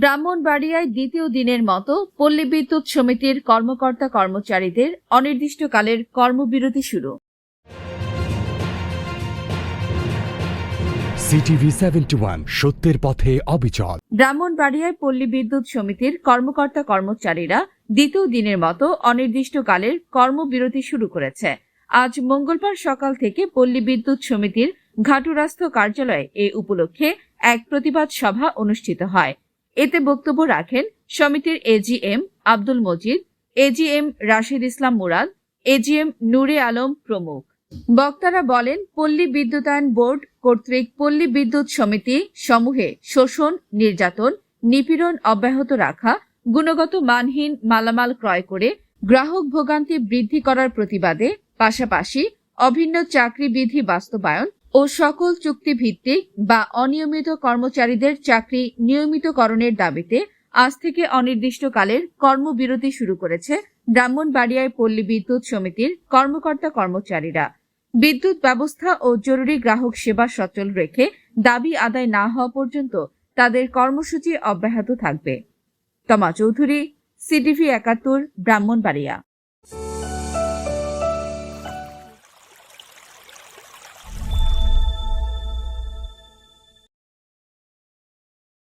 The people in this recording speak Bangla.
ব্রাহ্মণবাড়িয়ায় দ্বিতীয় দিনের মতো পল্লী বিদ্যুৎ সমিতির কর্মকর্তা কর্মচারীদের অনির্দিষ্টকালের কর্মবিরতি শুরু। সিটিভি সেভেন্টি ওয়ান সত্যের পথে অবিচল। ব্রাহ্মণবাড়িয়ায় পল্লী বিদ্যুৎ সমিতির কর্মকর্তা কর্মচারীরা দ্বিতীয় দিনের মতো অনির্দিষ্টকালের কর্মবিরতি শুরু করেছে। আজ মঙ্গলবার সকাল থেকে পল্লী বিদ্যুৎ সমিতির ঘাটুরাস্থ কার্যালয়ে এ উপলক্ষে এক প্রতিবাদ সভা অনুষ্ঠিত হয়। এতে বক্তব্য রাখেন সমিতির AGM Abdul Majid, AGM Rashid Islam Murad, AGM Nure Alam প্রমুখ। বক্তারা বলেন, পল্লী বিদ্যুতায়ন বোর্ড কর্তৃক পল্লী বিদ্যুৎ সমিতি সমূহে শোষণ, নির্যাতন, নিপীড়ন অব্যাহত রাখা, গুণগত মানহীন মালামাল ক্রয় করে গ্রাহক ভোগান্তি বৃদ্ধি করার প্রতিবাদে পাশাপাশি অভিন্ন চাকরি বিধি বাস্তবায়ন ও সকল চুক্তিভিত্তিক বা অনিয়মিত কর্মচারীদের চাকরি নিয়মিতকরণের দাবিতে আজ থেকে অনির্দিষ্টকালের কর্মবিরতি শুরু করেছে ব্রাহ্মণবাড়িয়ায় পল্লী বিদ্যুৎ সমিতির কর্মকর্তা কর্মচারীরা। বিদ্যুৎ ব্যবস্থা ও জরুরি গ্রাহক সেবা সচল রেখে দাবি আদায় না হওয়া পর্যন্ত তাদের কর্মসূচি অব্যাহত থাকবে। তমা চৌধুরী, সিটিভি একাত্তর, ব্রাহ্মণবাড়িয়া।